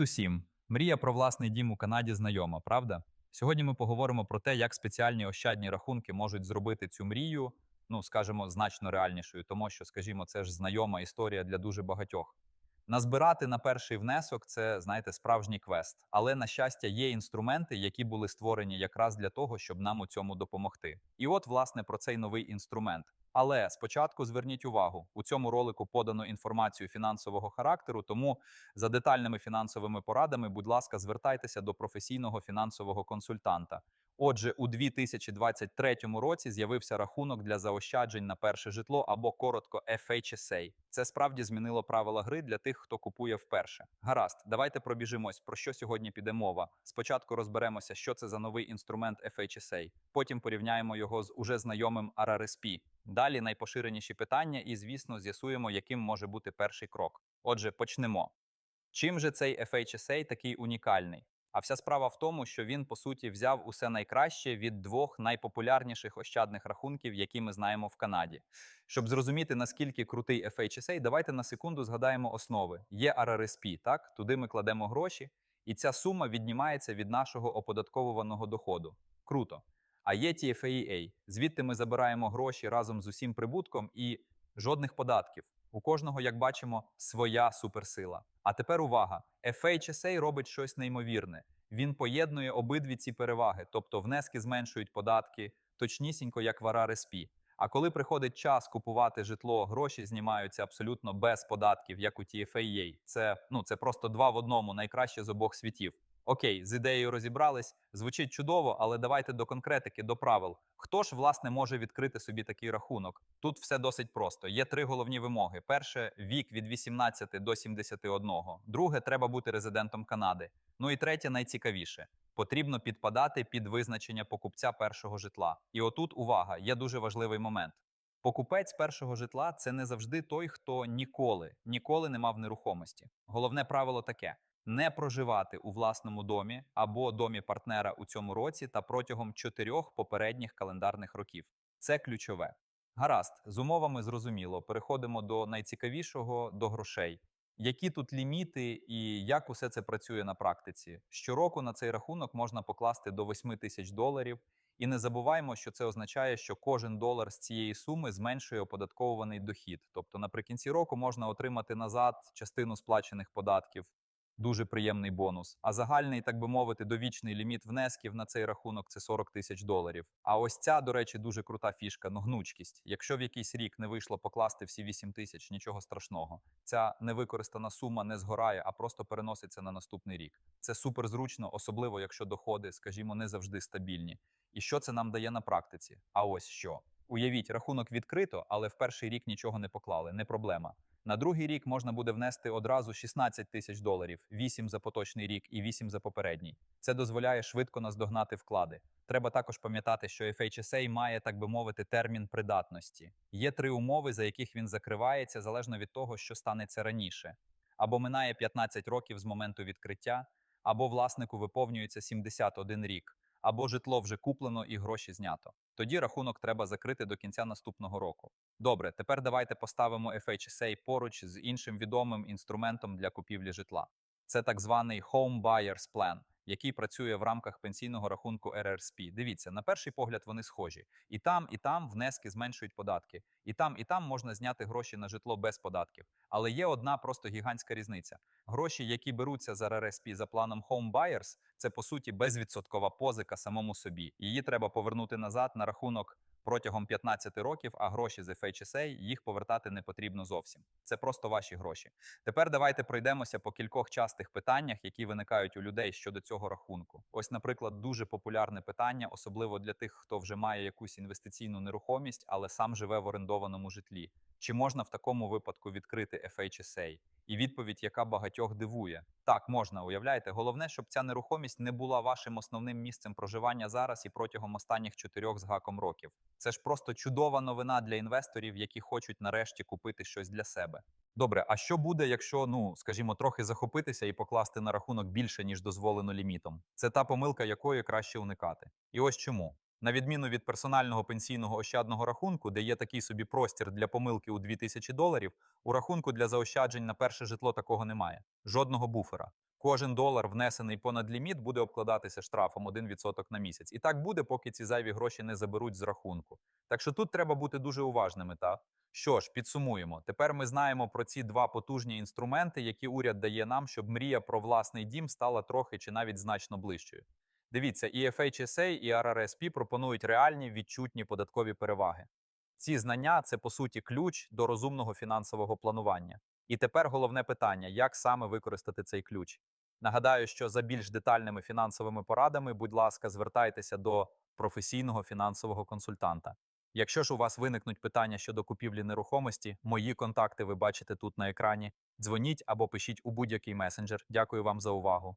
Усім! Мрія про власний дім у Канаді знайома, правда? Сьогодні ми поговоримо про те, як спеціальні ощадні рахунки можуть зробити цю мрію, ну скажімо, значно реальнішою, тому що, скажімо, це ж знайома історія для дуже багатьох. Назбирати на перший внесок це, знаєте, справжній квест. Але, на щастя, є інструменти, які були створені якраз для того, щоб нам у цьому допомогти. І от, власне, про цей новий інструмент. Але спочатку зверніть увагу, у цьому ролику подано інформацію фінансового характеру, тому за детальними фінансовими порадами, будь ласка, звертайтеся до професійного фінансового консультанта. Отже, у 2023 році з'явився рахунок для заощаджень на перше житло або коротко FHSA. Це справді змінило правила гри для тих, хто купує вперше. Гаразд, давайте пробіжимось, про що сьогодні піде мова. Спочатку розберемося, що це за новий інструмент FHSA, потім порівняємо його з уже знайомим RRSP. Далі найпоширеніші питання, і, звісно, з'ясуємо, яким може бути перший крок. Отже, почнемо. Чим же цей FHSA такий унікальний? А вся справа в тому, що він по суті взяв усе найкраще від двох найпопулярніших ощадних рахунків, які ми знаємо в Канаді. Щоб зрозуміти наскільки крутий FHSA, давайте на секунду згадаємо основи. Є RRSP, так туди ми кладемо гроші, і ця сума віднімається від нашого оподатковуваного доходу. Круто. А є TFAA. Звідти ми забираємо гроші разом з усім прибутком і жодних податків. У кожного, як бачимо, своя суперсила. А тепер увага: FHSA робить щось неймовірне. Він поєднує обидві ці переваги, тобто внески зменшують податки, точнісінько як в RRSP. А коли приходить час купувати житло, гроші знімаються абсолютно без податків, як у TFAA. Це ну це просто два в одному, найкраще з обох світів. Окей, з ідеєю розібрались. Звучить чудово, але давайте до конкретики, до правил. Хто ж власне може відкрити собі такий рахунок? Тут все досить просто. Є три головні вимоги: перше вік від 18 до 71. Друге, треба бути резидентом Канади. Ну і третє, найцікавіше. Потрібно підпадати під визначення покупця першого житла. І отут увага, є дуже важливий момент. Покупець першого житла це не завжди той, хто ніколи, ніколи не мав нерухомості. Головне правило таке: не проживати у власному домі або домі партнера у цьому році та протягом чотирьох попередніх календарних років. Це ключове. Гаразд, з умовами зрозуміло. Переходимо до найцікавішого до грошей. Які тут ліміти і як усе це працює на практиці? Щороку на цей рахунок можна покласти до 8 тисяч доларів. І не забуваємо, що це означає, що кожен долар з цієї суми зменшує оподатковуваний дохід. Тобто наприкінці року можна отримати назад частину сплачених податків, дуже приємний бонус. А загальний, так би мовити, довічний ліміт внесків на цей рахунок це 40 тисяч доларів. А ось ця, до речі, дуже крута фішка ну гнучкість. Якщо в якийсь рік не вийшло покласти всі 8 тисяч, нічого страшного. Ця невикористана сума не згорає, а просто переноситься на наступний рік. Це супер зручно, особливо якщо доходи, скажімо, не завжди стабільні. І що це нам дає на практиці? А ось що. Уявіть, рахунок відкрито, але в перший рік нічого не поклали, не проблема. На другий рік можна буде внести одразу 16 тисяч доларів, 8 за поточний рік і 8 за попередній. Це дозволяє швидко наздогнати вклади. Треба також пам'ятати, що FHSA має, так би мовити, термін придатності. Є три умови, за яких він закривається, залежно від того, що станеться раніше. Або минає 15 років з моменту відкриття, або власнику виповнюється 71 рік, або житло вже куплено і гроші знято. Тоді рахунок треба закрити до кінця наступного року. Добре, тепер давайте поставимо FHSA поруч з іншим відомим інструментом для купівлі житла. Це так званий Home Buyers Plan, який працює в рамках пенсійного рахунку РРСП. Дивіться, на перший погляд вони схожі. І там, і там внески зменшують податки. І там, і там можна зняти гроші на житло без податків. Але є одна просто гігантська різниця. Гроші, які беруться за РРСП за планом Home Buyers, це по суті безвідсоткова позика самому собі. Її треба повернути назад на рахунок протягом 15 років, а гроші з FHSA їх повертати не потрібно зовсім. Це просто ваші гроші. Тепер давайте пройдемося по кількох частих питаннях, які виникають у людей щодо цього рахунку. Ось, наприклад, дуже популярне питання, особливо для тих, хто вже має якусь інвестиційну нерухомість, але сам живе в орендованому житлі. Чи можна в такому випадку відкрити FHSA? І відповідь, яка багатьох дивує, так можна уявляєте. Головне, щоб ця нерухомість не була вашим основним місцем проживання зараз і протягом останніх чотирьох з гаком років. Це ж просто чудова новина для інвесторів, які хочуть нарешті купити щось для себе. Добре, а що буде, якщо, ну скажімо, трохи захопитися і покласти на рахунок більше ніж дозволено лімітом? Це та помилка, якої краще уникати. І ось чому. На відміну від персонального пенсійного ощадного рахунку, де є такий собі простір для помилки у 2000 доларів, у рахунку для заощаджень на перше житло такого немає. Жодного буфера. Кожен долар, внесений понад ліміт, буде обкладатися штрафом 1% на місяць. І так буде, поки ці зайві гроші не заберуть з рахунку. Так що тут треба бути дуже уважними. Та що ж, підсумуємо. Тепер ми знаємо про ці два потужні інструменти, які уряд дає нам, щоб мрія про власний дім стала трохи чи навіть значно ближчою. Дивіться, і FHSA, і RRSP пропонують реальні відчутні податкові переваги. Ці знання це по суті ключ до розумного фінансового планування. І тепер головне питання: як саме використати цей ключ? Нагадаю, що за більш детальними фінансовими порадами, будь ласка, звертайтеся до професійного фінансового консультанта. Якщо ж у вас виникнуть питання щодо купівлі нерухомості, мої контакти ви бачите тут на екрані. Дзвоніть або пишіть у будь-який месенджер. Дякую вам за увагу.